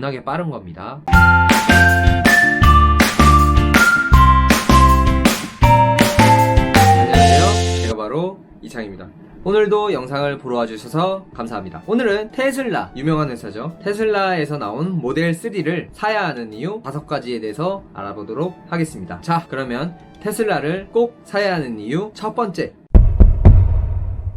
존나게 빠른 겁니다. 안녕하세요. 제가 바로 이창입니다. 오늘도 영상을 보러 와주셔서 감사합니다. 오늘은 테슬라, 유명한 회사죠. 테슬라에서 나온 모델 3를 사야 하는 이유 5가지에 대해서 알아보도록 하겠습니다. 자, 그러면 테슬라를 꼭 사야 하는 이유 첫 번째.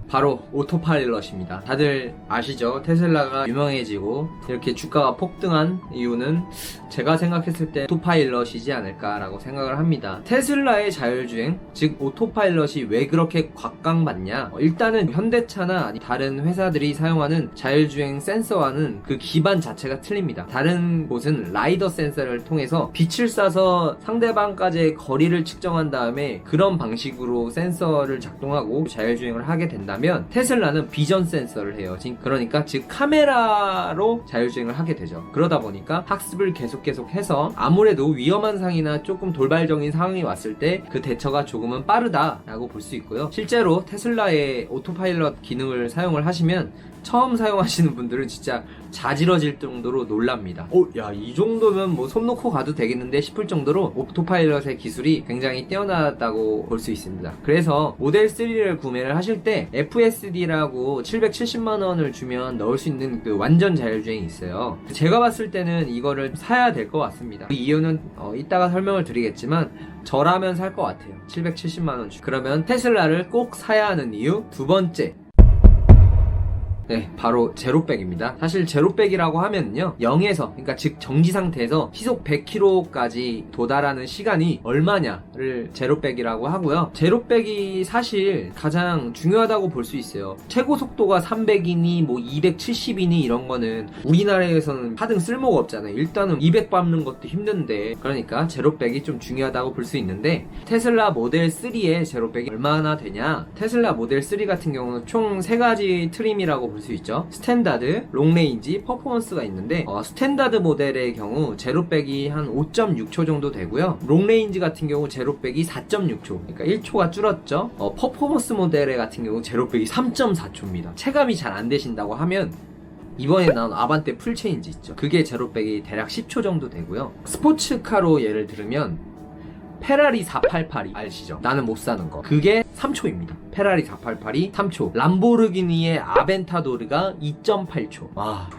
바로 오토파일럿입니다. 다들 아시죠? 테슬라가 유명해지고 이렇게 주가가 폭등한 이유는 제가 생각했을 때 오토파일럿이지 않을까라고 생각을 합니다. 테슬라의 자율주행, 즉 오토파일럿이 왜 그렇게 곽강받냐? 어, 일단은 현대차나 다른 회사들이 사용하는 자율주행 센서와는 그 기반 자체가 틀립니다. 다른 곳은 라이더 센서를 통해서 빛을 쏴서 상대방까지의 거리를 측정한 다음에 그런 방식으로 센서를 작동하고 자율주행을 하게 된다 면 테슬라는 비전 센서를 해요. 즉, 그러니까 즉 카메라로 자율주행을 하게 되죠. 그러다 보니까 학습을 계속 계속 해서 아무래도 위험한 상이나 조금 돌발적인 상황이 왔을 때 그 대처가 조금은 빠르다라고 볼 수 있고요. 실제로 테슬라의 오토파일럿 기능을 사용을 하시면 처음 사용하시는 분들은 진짜 자지러질 정도로 놀랍니다. 오, 야, 이 정도면 뭐 손 놓고 가도 되겠는데 싶을 정도로 오토파일럿의 기술이 굉장히 뛰어나다고 볼 수 있습니다. 그래서 모델 3를 구매를 하실 때 FSD라고 770만 원을 주면 넣을 수 있는 그 완전 자율주행이 있어요. 제가 봤을 때는 이거를 사야 될 것 같습니다. 그 이유는 어, 이따가 설명을 드리겠지만 저라면 살 것 같아요. 770만 원 주. 그러면 테슬라를 꼭 사야 하는 이유 두 번째. 네, 바로 제로백입니다. 사실 제로백이라고 하면요, 0에서, 그러니까 즉 정지 상태에서 시속 100km까지 도달하는 시간이 얼마냐를 제로백이라고 하고요. 제로백이 사실 가장 중요하다고 볼 수 있어요. 최고 속도가 300이니 뭐 270이니 이런 거는 우리나라에서는 하등 쓸모가 없잖아요. 일단은 200 밟는 것도 힘든데, 그러니까 제로백이 좀 중요하다고 볼 수 있는데 테슬라 모델 3의 제로백이 얼마나 되냐? 테슬라 모델 3 같은 경우는 총세 가지 트림이라고 볼 수 있죠. 스탠다드, 롱레인지, 퍼포먼스가 있는데 어, 스탠다드 모델의 경우 제로백이 한 5.6초 정도 되고요. 롱레인지 같은 경우 제로백이 4.6초, 그러니까 1초가 줄었죠. 어, 퍼포먼스 모델의 같은 경우 제로백이 3.4초입니다. 체감이 잘 안 되신다고 하면 이번에 나온 아반떼 풀체인지 있죠. 그게 제로백이 대략 10초 정도 되고요. 스포츠카로 예를 들으면 페라리 488이 아시죠? 나는 못 사는 거. 그게 3초입니다. 페라리 488이 3초. 람보르기니의 아벤타도르가 2.8초. 와,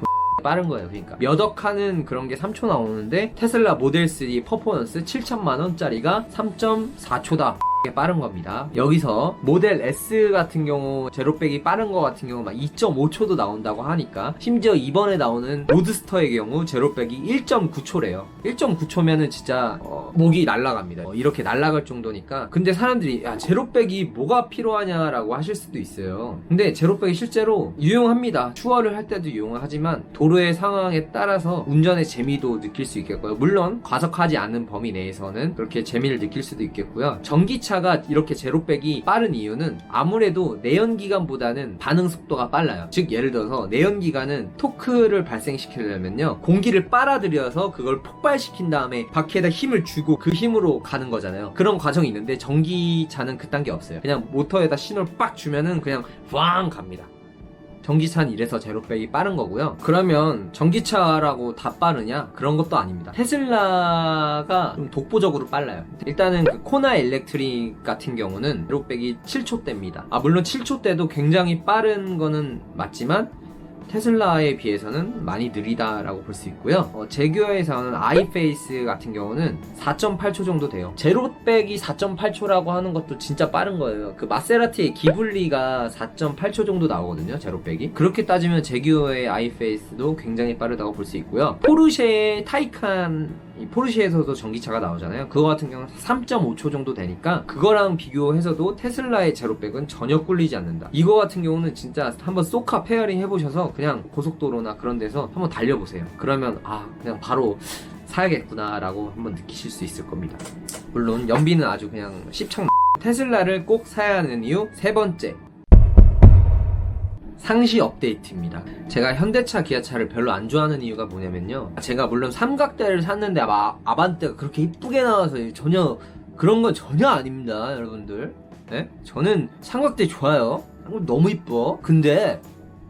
빠른 거예요. 그러니까 몇 억 하는 그런 게 3초 나오는데 테슬라 모델 3 퍼포먼스 7천만 원짜리가 3.4초다. 게 빠른 겁니다. 여기서 모델 S 같은 경우 제로백이 빠른 거 같은 경우 막 2.5초도 나온다고 하니까 심지어 이번에 나오는 로드스터의 경우 제로백이 1.9초래요. 1.9초면은 진짜 어, 목이 날아갑니다. 어, 이렇게 날아갈 정도니까 근데 사람들이 야 제로백이 뭐가 필요하냐라고 하실 수도 있어요. 근데 제로백이 실제로 유용합니다. 추월을 할 때도 유용하지만 도로의 상황에 따라서 운전의 재미도 느낄 수 있겠고요. 물론 과속하지 않는 범위 내에서는 그렇게 재미를 느낄 수도 있겠고요. 전기차 가 이렇게 제로백이 빠른 이유는 아무래도 내연기관보다는 반응 속도가 빨라요. 즉 예를 들어서 내연기관은 토크를 발생시키려면요 공기를 빨아들여서 그걸 폭발시킨 다음에 바퀴에다 힘을 주고 그 힘으로 가는 거잖아요. 그런 과정이 있는데 전기차는 그딴 게 없어요. 그냥 모터에다 신호를 빡 주면은 그냥 왕 갑니다. 전기차는 이래서 제로백이 빠른 거고요. 그러면 전기차라고 다 빠르냐? 그런 것도 아닙니다. 테슬라가 좀 독보적으로 빨라요. 일단은 그 코나 일렉트릭 같은 경우는 제로백이 7초대입니다. 아, 물론 7초대도 굉장히 빠른 거는 맞지만 테슬라에 비해서는 많이 느리다라고 볼 수 있고요. 어, 제규어에서는 아이페이스 같은 경우는 4.8초 정도 돼요. 제로백이 4.8초라고 하는 것도 진짜 빠른 거예요. 그 마세라티의 기블리가 4.8초 정도 나오거든요. 제로백이. 그렇게 따지면 제규어의 아이페이스도 굉장히 빠르다고 볼 수 있고요. 포르쉐의 타이칸 이 포르쉐에서도 전기차가 나오잖아요. 그거 같은 경우는 3.5초 정도 되니까 그거랑 비교해서도 테슬라의 제로백은 전혀 꿀리지 않는다. 이거 같은 경우는 진짜 한번 쏘카 페어링 해보셔서 그냥 고속도로나 그런 데서 한번 달려보세요. 그러면 아 그냥 바로 사야겠구나라고 한번 느끼실 수 있을 겁니다. 물론 연비는 아주 그냥 십창 테슬라를 꼭 사야 하는 이유 세 번째 상시 업데이트입니다. 제가 현대차, 기아차를 별로 안 좋아하는 이유가 뭐냐면요. 제가 물론 삼각대를 샀는데 아, 아반떼가 그렇게 이쁘게 나와서 전혀 그런 건 전혀 아닙니다, 여러분들. 네? 저는 삼각대 좋아요. 너무 이뻐. 근데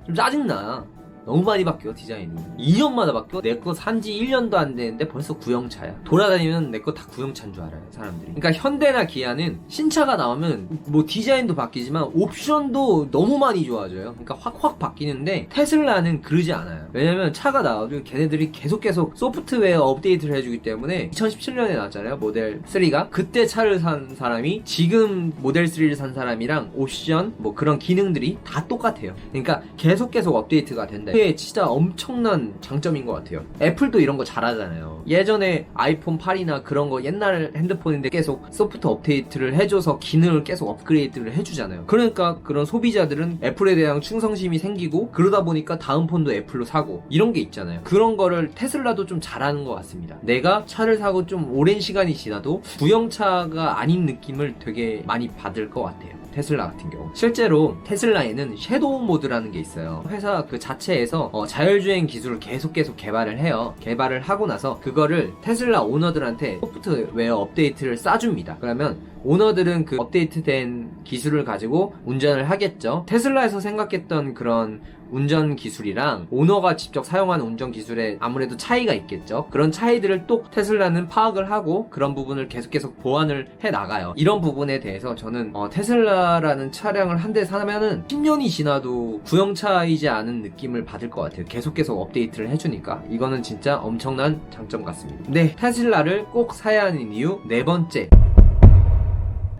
좀 짜증나. 너무 많이 바뀌어 디자인이. 2년마다 바뀌어? 내 거 산지 1년도 안 되는데 벌써 구형차야. 돌아다니면 내 거 다 구형차인 줄 알아요 사람들이. 그러니까 현대나 기아는 신차가 나오면 뭐 디자인도 바뀌지만 옵션도 너무 많이 좋아져요. 그러니까 확확 바뀌는데 테슬라는 그러지 않아요. 왜냐면 차가 나와도 걔네들이 계속 계속 소프트웨어 업데이트를 해주기 때문에 2017년에 나왔잖아요 모델 3가. 그때 차를 산 사람이 지금 모델 3를 산 사람이랑 옵션 뭐 그런 기능들이 다 똑같아요. 그러니까 계속 계속 업데이트가 된다 그게 진짜 엄청난 장점인 것 같아요. 애플도 이런 거 잘하잖아요. 예전에 아이폰 8이나 그런 거 옛날 핸드폰인데 계속 소프트 업데이트를 해줘서 기능을 계속 업그레이드를 해주잖아요. 그러니까 그런 소비자들은 애플에 대한 충성심이 생기고 그러다 보니까 다음 폰도 애플로 사고 이런 게 있잖아요. 그런 거를 테슬라도 좀 잘하는 것 같습니다. 내가 차를 사고 좀 오랜 시간이 지나도 구형차가 아닌 느낌을 되게 많이 받을 것 같아요 테슬라 같은 경우. 실제로 테슬라에는 섀도우 모드라는 게 있어요. 회사 그 자체에서 어, 자율주행 기술을 계속 계속 개발을 해요. 개발을 하고 나서 그거를 테슬라 오너들한테 소프트웨어 업데이트를 싸줍니다. 그러면 오너들은 그 업데이트된 기술을 가지고 운전을 하겠죠 테슬라에서 생각했던 그런 운전 기술이랑 오너가 직접 사용하는 운전 기술에 아무래도 차이가 있겠죠. 그런 차이들을 또 테슬라는 파악을 하고 그런 부분을 계속 계속 보완을 해 나가요. 이런 부분에 대해서 저는 어, 테슬라라는 차량을 한 대 사면은 10년이 지나도 구형차이지 않은 느낌을 받을 것 같아요. 계속 계속 업데이트를 해주니까 이거는 진짜 엄청난 장점 같습니다. 네, 테슬라를 꼭 사야 하는 이유 네 번째.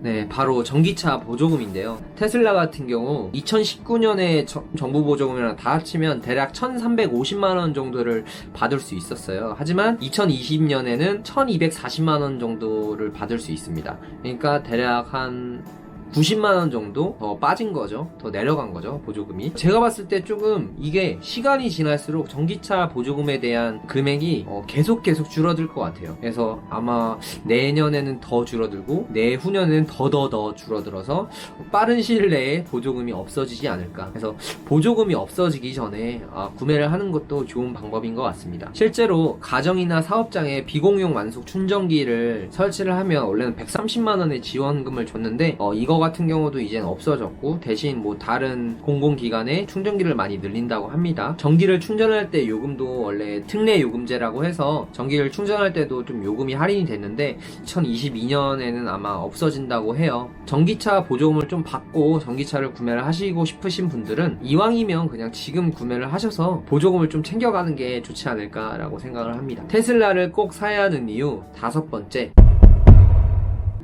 네, 바로 전기차 보조금인데요. 테슬라 같은 경우 2019년에 정부 보조금이랑 다 합치면 대략 1,350만 원 정도를 받을 수 있었어요. 하지만 2020년에는 1,240만 원 정도를 받을 수 있습니다. 그러니까 대략 한 90만원 정도 더 빠진 거죠. 더 내려간 거죠. 보조금이. 제가 봤을 때 조금 이게 시간이 지날수록 전기차 보조금에 대한 금액이 어, 계속 계속 줄어들 것 같아요. 그래서 아마 내년에는 더 줄어들고 내후년에는 더더 더 줄어들어서 빠른 시일 내에 보조금이 없어지지 않을까. 그래서 보조금이 없어지기 전에 아, 구매를 하는 것도 좋은 방법인 것 같습니다. 실제로 가정이나 사업장에 비공용 완속 충전기를 설치를 하면 원래는 130만원의 지원금을 줬는데 어, 이거 같은 경우도 이제는 없어졌고 대신 뭐 다른 공공기관에 충전기를 많이 늘린다고 합니다. 전기를 충전할 때 요금도 원래 특례 요금제라고 해서 전기를 충전할 때도 좀 요금이 할인이 됐는데 2022년에는 아마 없어진다고 해요. 전기차 보조금을 좀 받고 전기차를 구매를 하시고 싶으신 분들은 이왕이면 그냥 지금 구매를 하셔서 보조금을 좀 챙겨가는 게 좋지 않을까라고 생각을 합니다. 테슬라를 꼭 사야 하는 이유 다섯 번째.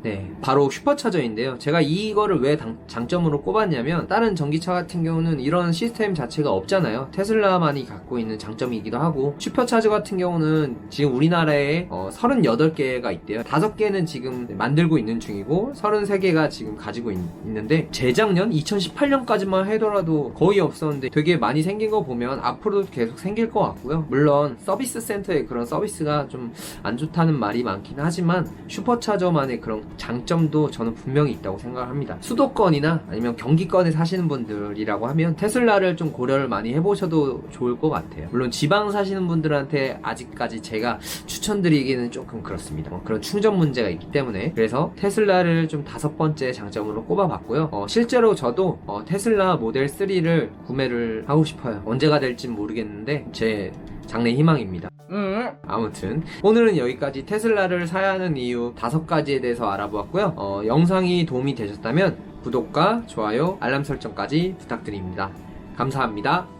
네, 바로 슈퍼차저인데요. 제가 이거를 왜 당- 장점으로 꼽았냐면 다른 전기차 같은 경우는 이런 시스템 자체가 없잖아요. 테슬라만이 갖고 있는 장점이기도 하고 슈퍼차저 같은 경우는 지금 우리나라에 어, 38개가 있대요. 5개는 지금 만들고 있는 중이고 33개가 지금 가지고 있, 는데 재작년 2018년까지만 하더라도 거의 없었는데 되게 많이 생긴 거 보면 앞으로도 계속 생길 것 같고요. 물론 서비스 센터의 그런 서비스가 좀 안 좋다는 말이 많긴 하지만 슈퍼차저만의 그런 장점도 저는 분명히 있다고 생각합니다. 수도권이나 아니면 경기권에 사시는 분들이라고 하면 테슬라를 좀 고려를 많이 해보셔도 좋을 것 같아요. 물론 지방 사시는 분들한테 아직까지 제가 추천드리기는 조금 그렇습니다. 어, 그런 충전 문제가 있기 때문에 그래서 테슬라를 좀 다섯 번째 장점으로 꼽아봤고요. 어, 실제로 저도 어, 테슬라 모델 3를 구매를 하고 싶어요. 언제가 될진 모르겠는데 제 장래 희망입니다. 아무튼 오늘은 여기까지 테슬라를 사야 하는 이유 다섯 가지에 대해서 알아보았고요. 어, 영상이 도움이 되셨다면 구독과 좋아요, 알람 설정까지 부탁드립니다. 감사합니다.